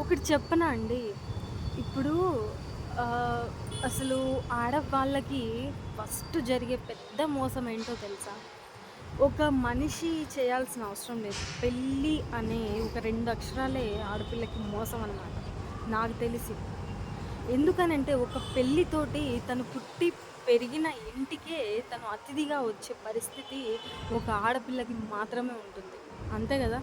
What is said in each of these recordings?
ఒకటి చెప్పనా అండి? ఇప్పుడు అసలు ఆడవాళ్ళకి ఫస్ట్ జరిగే పెద్ద మోసం ఏంటో తెలుసా? ఒక మనిషి చేయాల్సిన అవసరం లేదు. పెళ్ళి అనే ఒక రెండు అక్షరాలే ఆడపిల్లకి మోసం అన్నమాట. నాకు తెలిసి. ఎందుకనంటే ఒక పెళ్ళితోటి తను పుట్టి పెరిగిన ఇంటికే తను అతిథిగా వచ్చే పరిస్థితి ఒక ఆడపిల్లకి మాత్రమే ఉంటుంది. అంతే కదా?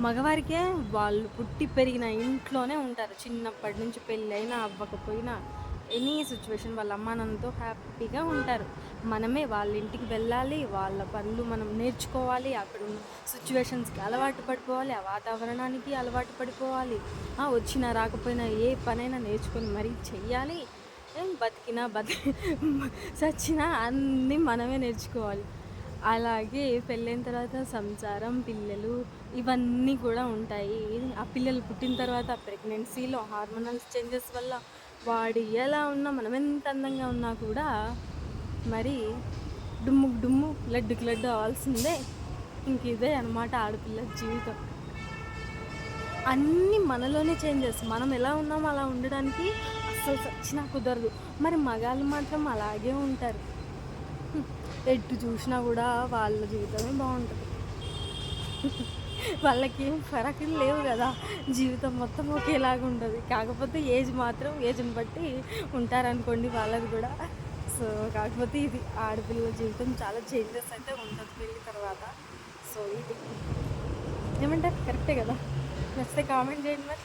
మగవారికే వాళ్ళు పుట్టి పెరిగిన ఇంట్లోనే ఉంటారు. చిన్నప్పటి నుంచి పెళ్ళైనా అవ్వకపోయినా ఎనీ సిచ్యువేషన్ వాళ్ళ అమ్మా నాన్నతో హ్యాపీగా ఉంటారు. మనమే వాళ్ళ ఇంటికి వెళ్ళాలి వాళ్ళ పనులు మనం నేర్చుకోవాలి అక్కడ ఉన్న సిచ్యువేషన్స్కి అలవాటు పడిపోవాలి ఆ వాతావరణానికి అలవాటు పడిపోవాలి. వచ్చినా రాకపోయినా ఏ పనైనా నేర్చుకొని మరీ చెయ్యాలి. ఏం బతికినా బతి చచ్చినా అన్నీ మనమే నేర్చుకోవాలి. అలాగే పెళ్ళైన తర్వాత సంసారం పిల్లలు ఇవన్నీ కూడా ఉంటాయి. ఆ పిల్లలు పుట్టిన తర్వాత ప్రెగ్నెన్సీలో హార్మోనల్ చేంజెస్ వల్ల వాడు ఎలా ఉన్నా మనం ఎంత అందంగా ఉన్నా కూడా మరి డుమ్ముకు డుమ్ము లడ్డుకి లడ్డు అవ్వాల్సిందే. ఇంక ఇదే అనమాట ఆడపిల్ల జీవితం. అన్నీ మనలోనే చేంజెస్. మనం ఎలా ఉన్నామో అలా ఉండడానికి అస్సలు చచ్చినా కుదరదు. మరి మగాళ్ళు మాత్రం అలాగే ఉంటారు. ఎటు చూసినా కూడా వాళ్ళ జీవితమే బాగుంటుంది. వాళ్ళకి ఏం ఫరకం లేవు కదా. జీవితం మొత్తం ఒకేలాగా ఉంటుంది. కాకపోతే ఏజ్ మాత్రం ఏజ్ని బట్టి ఉంటారనుకోండి వాళ్ళది కూడా. సో కాకపోతే ఇది ఆడపిల్లల జీవితం చాలా చేంజెస్ అయితే ఉంటుంది పెళ్ళి తర్వాత. సో ఇది. ఏమంటారు? కరెక్టే కదా. నచ్చితే కామెంట్ చేయండి మరి.